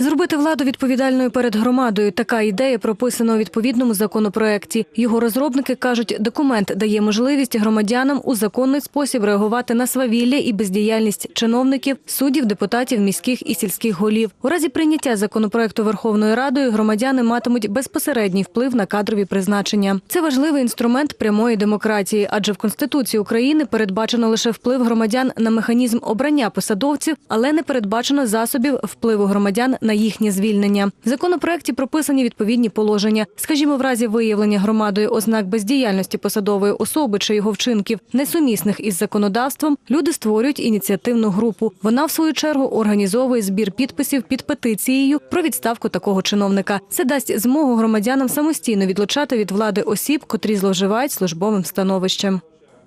Зробити владу відповідальною перед громадою. Така ідея прописана у відповідному законопроекті. Його розробники кажуть, документ дає можливість громадянам у законний спосіб реагувати на свавілля і бездіяльність чиновників, суддів, депутатів, міських і сільських голів. У разі прийняття законопроекту Верховною Радою громадяни матимуть безпосередній вплив на кадрові призначення. Це важливий інструмент прямої демократії, адже в Конституції України передбачено лише вплив громадян на механізм обрання посадовців, але не передбачено засобів впливу громадян їхнє звільнення. В законопроекті прописані відповідні положення. Скажімо, в разі виявлення громадою ознак бездіяльності посадової особи чи його вчинків, несумісних із законодавством, люди створюють ініціативну групу. Вона, в свою чергу, організовує збір підписів під петицією про відставку такого чиновника. Це дасть змогу громадянам самостійно відлучати від влади осіб, котрі зловживають службовим становищем.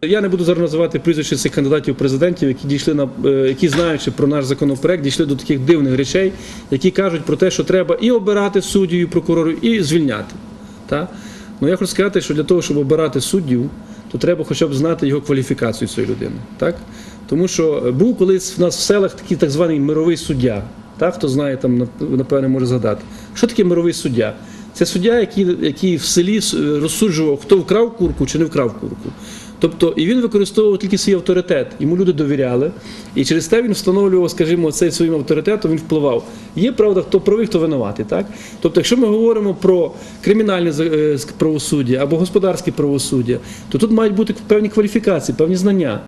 Я не буду зараз називати прізвища цих кандидатів президентів, які дійшли на е, які знаючи про наш законопроект, дійшли до таких дивних речей, які кажуть про те, що треба і обирати суддів, і прокурорів, і звільняти. Та? Ну я хочу сказати, що для того, щоб обирати суддів, то треба хоча б знати його кваліфікацію цієї людини. Так? Тому що був колись в нас в селах такий так званий мировий суддя. Так? Хто знає, там напевне може згадати. Що таке мировий суддя? Це суддя, який, який в селі е, розсуджував, хто вкрав курку чи не вкрав курку. Тобто, і він використовував тільки свій авторитет. Йому люди довіряли, і через те він встановлював, скажімо, цей своїм авторитетом він впливав. Є правда, хто правий, хто винуватий. Так, тобто, якщо ми говоримо про кримінальне е, правосуддя або господарське правосуддя, то тут мають бути певні кваліфікації, певні знання.